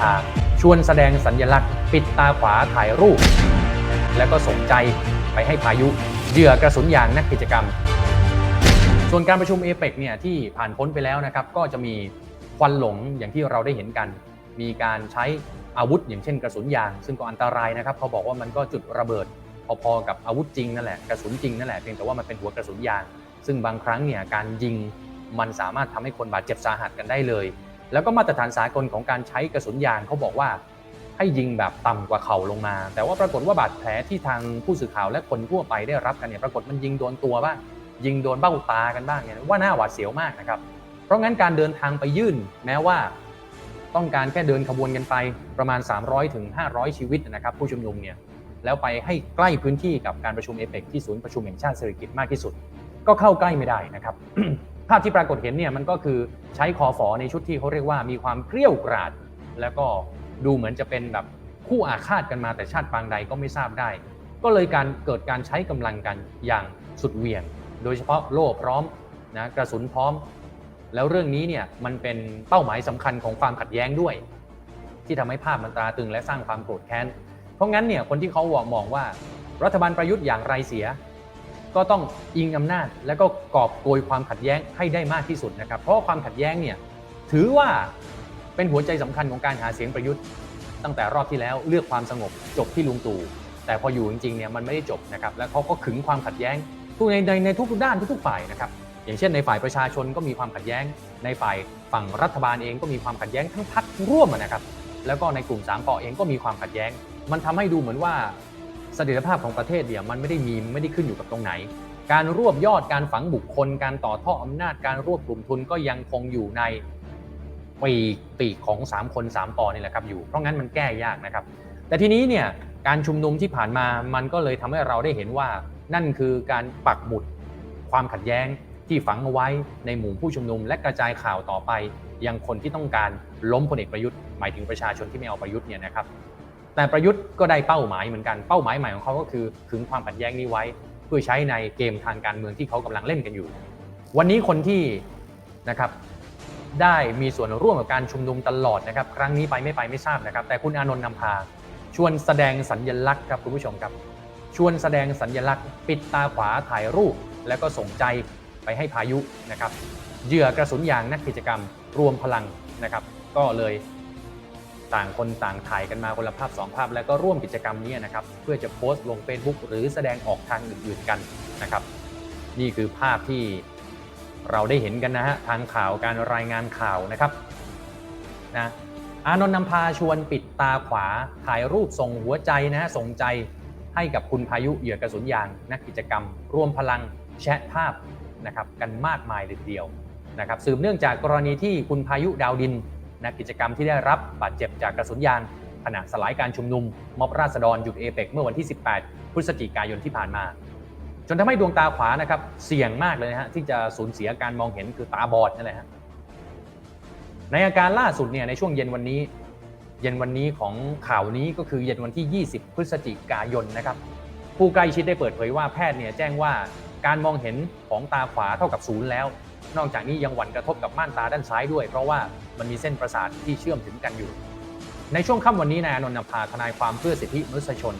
ำพาชวนแสดงสัญลักษณ์ ปิดตาขวาถ่ายรูป แล้วก็ส่งใจไปให้พายุเหยื่อกระสุนยางนักกิจกรรม ส่วนการประชุมเอเปกเนี่ยที่ผ่านพ้นไปแล้วนะครับ ก็จะมีควันหลงอย่างที่เราได้เห็นกัน มีการใช้อาวุธอย่างเช่นกระสุนยาง ซึ่งก็อันตรายนะครับเขาบอกว่ามันก็จุดระเบิดพอๆกับอาวุธจริงนั่นแหละกระสุนจริงนั่นแหละเพียงแต่ว่ามันเป็นหัวกระสุนยาง ซึ่งบางครั้งเนี่ยการยิงมันสามารถทำให้คนบาดเจ็บสาหัสกันได้เลย แล้วก็มาตรฐานสากลของการใช้กระสุนยางเขาบอกว่าให้ยิงแบบต่ำกว่าเข่าลงมา แต่ว่าปรากฏว่าบาดแผลที่ทางผู้สื่อข่าวและคนทั่วไปได้รับกันเนี่ยปรากฏมันยิงโดนตัวบ้างยิงโดนเบ้าตากันบ้างเนี่ยว่าหน่าหวาดเสียวมากนะครับ เพราะงั้นการเดินทางไปยื่น แม้ว่าต้องการแค่เดินขบวนกันไปประมาณ 300ถึง500 ชีวิตนะครับ ผู้ชุมนุมเนี่ยแล้วไปให้ใกล้พื้นที่กับการประชุมเอเปกที่ศูนย์ประชุมแห่งชาติเศรษฐกิจมากที่สุด ก็เข้าใกล้ไม่ได้นะครับ ภาพที่ปรากฏเห็นเนี่ยมันก็คือใช้คอฟอในชุดที่เขาเรียกว่ามีความเกรี้ยวกราด แล้วก็ดูเหมือนจะเป็นแบบคู่อาฆาตกันมาแต่ชาติปางใดก็ไม่ทราบได้ ก็เลยการเกิดการใช้กำลังกันอย่างสุดเหวี่ยง โดยเฉพาะโล่พร้อมนะกระสุนพร้อม แล้วเรื่องนี้เนี่ยมันเป็นเป้าหมายสำคัญของความขัดแย้งด้วย ที่ทำให้ภาพมันตราตึงและสร้างความโกรธแค้นเพราะงั้นเนี่ยคนที่เขามองว่ารัฐบาลประยุทธ์อย่างไรเสีย ก็ต้องอิงอำนาจ และก็กอบโกยความขัดแย้งให้ได้มากที่สุดนะครับ เพราะความขัดแย้งเนี่ยถือว่าเป็นหัวใจสำคัญของการหาเสียงประยุทธ์ ตั้งแต่รอบที่แล้วเลือกความสงบจบที่ลุงตู่แต่พออยู่จริงๆเนี่ยมันไม่ได้จบนะครับและเขาก็ขึงความขัดแย้งทุกในในในทุกด้านทุกๆฝ่ายนะครับอย่างเช่นในฝ่ายประชาชนก็มีความขัดแย้ง ในฝ่ายฝั่งรัฐบาลเองก็มีความขัดแย้งทั้งพักร่วมนะครับแล้วก็ในกลุ่มสามปอเองก็มีความขัดแย้ง มันทำให้ดูเหมือนว่า สถียรภาพของประเทศเนี่ยมันไม่ได้มีไม่ได้ขึ้นอยู่กับตรงไหน การรวบยอดการฝังบุคคล การต่อท่ออำนาจการรวบกลุ่มทุนก็ยังคงอยู่ในปีกปีกของ 3 คน 3ปอนี่แหละครับอยู่เพราะงั้นมันแก้ยากนะครับ แต่ทีนี้เนี่ยการชุมนุมที่ผ่านมามันก็เลยทำให้เราได้เห็นว่า นั่นคือการปักหมุดความขัดแย้งที่ฝังเอาไว้ในหมู่ผู้ชุมนุม และกระจายข่าวต่อไป ยังคนที่ต้องการล้มพลเอกประยุทธ์หมายถึงประชาชนที่ไม่เอาประยุทธ์เนี่ยนะครับ แต่ประยุทธ์ก็ได้เป้าหมายเหมือนกันเป้าหมายใหม่ของเขาก็คือขึงความขัดแย้งนี้ไว้ เพื่อใช้ในเกมทางการเมืองที่เขากำลังเล่นกันอยู่ วันนี้คนที่นะครับได้มีส่วนร่วมกับการชุมนุมตลอดนะครับ ครั้งนี้ไปไม่ไปไม่ทราบนะครับ แต่คุณอานนท์นำพา ชวนแสดงสัญญลักษณ์ครับคุณผู้ชมครับ ชวนแสดงสัญญลักษณ์ ปิดตาขวาถ่ายรูป แล้วก็ส่งใจไปให้พายุนะครับเหยื่อกระสุนยางนักกิจกรรมรวมพลังนะครับ ก็เลย ต่างคนต่างถ่ายกันมาคนละภาพสองภาพ แล้วก็ร่วมกิจกรรมนี้นะครับเพื่อจะโพสต์ลง Facebook หรือแสดงออกทางอื่นๆกันนะครับ นี่คือภาพที่เราได้เห็นกันนะฮะทางข่าวการรายงานข่าวนะครับนะอานนท์นำพาชวนปิดตาขวาถ่ายรูปส่งหัวใจนะฮะส่งใจให้กับคุณพายุเหยื่อกระสุนยางนักกิจกรรมร่วมพลังแชะภาพนะครับกันมากมายเลยทีเดียวนะครับสืบเนื่องจากกรณีที่คุณพายุดาวดิน นักกิจกรรมที่ได้รับบาดเจ็บจากกระสุนยางขณะสลายการชุมนุม ม็อบราษฎรหยุดเอเปกเมื่อวันที่ 18 พฤศจิกายนที่ผ่านมา จนทำให้ดวงตาขวานะครับเสี่ยงมากเลยนะฮะที่จะสูญเสียการมองเห็นคือตาบอดนั่นแหละฮะในอาการล่าสุดเนี่ยในช่วงเย็นวันนี้ เย็นวันนี้ของข่าวนี้ก็คือเย็นวันที่ 20 พฤศจิกายนนะครับผู้ใกล้ชิดได้เปิดเผยว่าแพทย์เนี่ยแจ้งว่า การมองเห็นของตาขวาเท่ากับศูนย์แล้ว นอกจากนี้ยังหวั่นกระทบกับม่านตาด้านซ้ายด้วย เพราะว่ามันมีเส้นประสาทที่เชื่อมถึงกันอยู่ ในช่วงค่ำวันนี้นายอนนท์พาทนายความเพื่อสิทธิมนุษยชน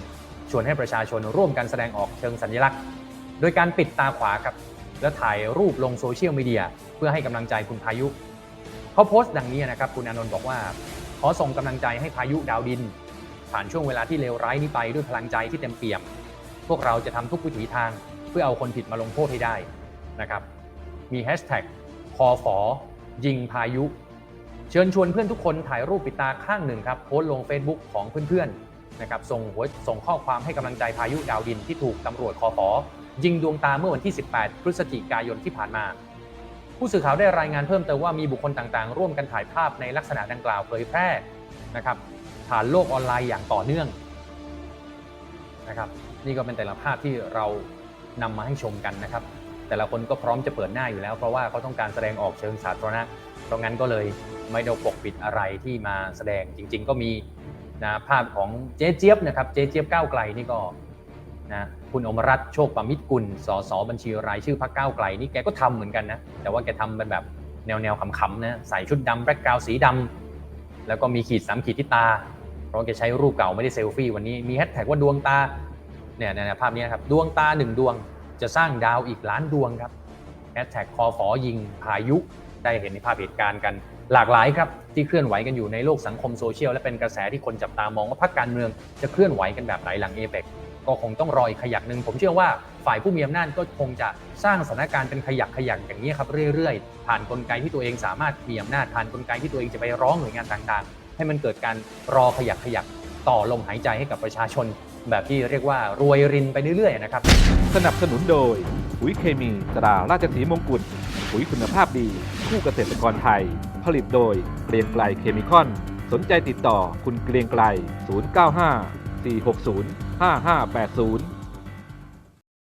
ชวนให้ประชาชนร่วมกันแสดงออกเชิงสัญลักษณ์ โดยการปิดตาขวาครับ แล้วถ่ายรูปลงโซเชียลมีเดียเพื่อให้กำลังใจคุณพายุ เขาโพสต์ดังนี้นะครับคุณอนนท์บอกว่า ขอส่งกำลังใจให้พายุดาวดิน ผ่านช่วงเวลาที่เลวร้ายนี้ไปด้วยพลังใจที่เต็มเปี่ยม พวกเราจะทำทุกวิถีทาง เพื่อเอาคนผิดมาลงโทษให้ได้นะครับมีแฮชแท็กคอฝอยิงพายุ เชิญชวนเพื่อนทุกคนถ่ายรูปปิดตาข้างหนึ่งครับโพสต์ลง Facebook ของเพื่อนๆนะครับส่งหัวส่งข้อความให้กำลังใจพายุดาวดินที่ถูกตำรวจคอฝอยิงดวงตาเมื่อวันที่ 18 พฤศจิกายนที่ผ่านมา ผู้สื่อข่าวได้รายงานเพิ่มเติมว่ามีบุคคลต่างๆ ร่วมกันถ่ายภาพในลักษณะดังกล่าวเผยแพร่นะครับผ่านโลกออนไลน์อย่างต่อเนื่องนะครับนี่ก็เป็นแต่ละภาพที่เรา นำมาให้ชมกันนะครับ แต่ละคนก็พร้อมจะเปิดหน้าอยู่แล้ว เพราะว่าเขาต้องการแสดงออกเชิงสาธารณะเพราะงั้นก็เลยไม่ได้ปกปิดอะไรที่มาแสดงจริง ๆ ก็มีนะภาพของเจ๊เจี๊ยบนะครับเจ๊เจี๊ยบก้าวไกลนี่ก็นะคุณอมรัตโชคประมิตรกุลสสบัญชีรายชื่อพรรคก้าวไกลนี่แกก็ทำเหมือนกันนะแต่ว่าแกทำเป็นแบบแนวๆขำๆนะใส่ชุดดำแบล็กกราวสีดำแล้วก็มีขีดสามขีดที่ตา เพราะแกใช้รูปเก่าไม่ได้เซลฟี่วันนี้มีแฮชแท็กว่าดวงตา เนี่ยเนี่ยภาพนี้ครับดวงตาหนึ่งดวงจะสร้างดาวอีกล้านดวงครับแฮชแท็กคอฝอยิงพายุได้เห็นในภาพเหตุการณ์กันหลากหลายครับ ที่เคลื่อนไหวกันอยู่ในโลกสังคมโซเชียลและเป็นกระแสที่คนจับตามองว่าพรรคการเมืองจะเคลื่อนไหวกันแบบไหนหลังเอเปกก็คงต้องรออีกขยักหนึ่งผมเชื่อว่าฝ่ายผู้มีอำนาจก็คงจะสร้างสถานการณ์เป็นขยักขยักอย่างนี้ครับเรื่อยๆ ผ่านกลไกที่ตัวเองสามารถมีอำนาจผ่านกลไกที่ตัวเองจะไปร้องหน่วยงานต่างๆ ให้มันเกิดการรอขยักขยักต่อลมหายใจให้กับประชาชน แบบที่เรียกว่ารวยรินไปเรื่อยๆนะครับ สนับสนุนโดยปุ๋ยเคมีตราราชสีมงกุฎปุ๋ยคุณภาพดี คู่เกษตรกรไทย ผลิตโดยเกรียงไกลเคมีคอน สนใจติดต่อคุณเกรียงไกล 095 460 5580